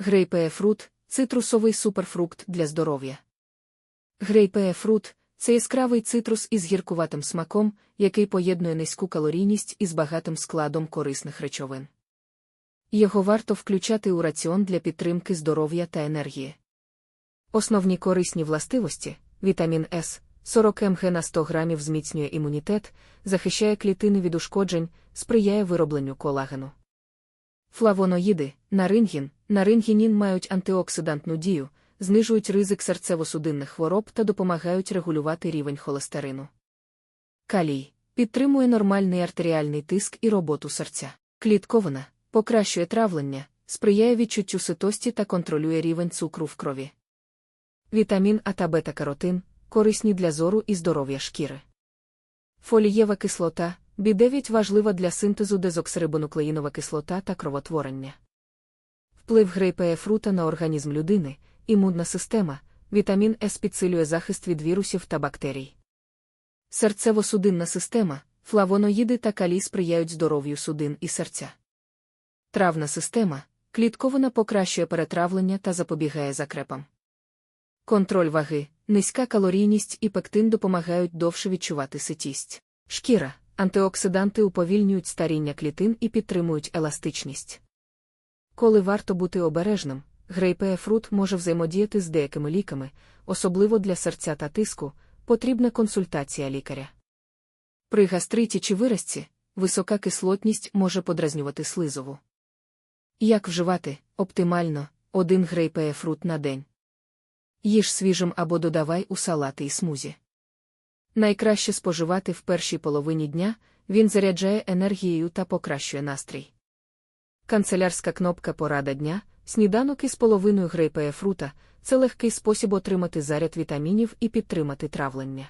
Грейпеефрут цитрусовий суперфрукт для здоров'я. Грейпеефрут це яскравий цитрус із гіркуватим смаком, який поєднує низьку калорійність із багатим складом корисних речовин. Його варто включати у раціон для підтримки здоров'я та енергії. Основні корисні властивості вітамін С, 40 мг на 100 грамів зміцнює імунітет, захищає клітини від ушкоджень, сприяє виробленню колагену. Флавоноїди, нарингін, нарингінін мають антиоксидантну дію, знижують ризик серцево-судинних хвороб та допомагають регулювати рівень холестерину. Калій підтримує нормальний артеріальний тиск і роботу серця. Клітковина покращує травлення, сприяє відчуттю ситості та контролює рівень цукру в крові. Вітамін А та бета-каротин корисні для зору і здоров'я шкіри. Фолієва кислота B9 важлива для синтезу дезоксирибонуклеїнова кислота та кровотворення. Вплив грейпеефрута на організм людини, імунна система, вітамін С підсилює захист від вірусів та бактерій. Серцево-судинна система, флавоноїди та калій сприяють здоров'ю судин і серця. Травна система, клітковина покращує перетравлення та запобігає закрепам. Контроль ваги, низька калорійність і пектин допомагають довше відчувати ситість. Шкіра, антиоксиданти уповільнюють старіння клітин і підтримують еластичність. Коли варто бути обережним, грейпеефрут може взаємодіяти з деякими ліками, особливо для серця та тиску, потрібна консультація лікаря. При гастриті чи виразці висока кислотність може подразнювати слизову. Як вживати оптимально один грейпеефрут на день. Їж свіжим або додавай у салати і смузі. Найкраще споживати в першій половині дня, він заряджає енергією та покращує настрій. Канцелярська кнопка Порада дня, сніданок із половиною грейпеефрута це легкий спосіб отримати заряд вітамінів і підтримати травлення.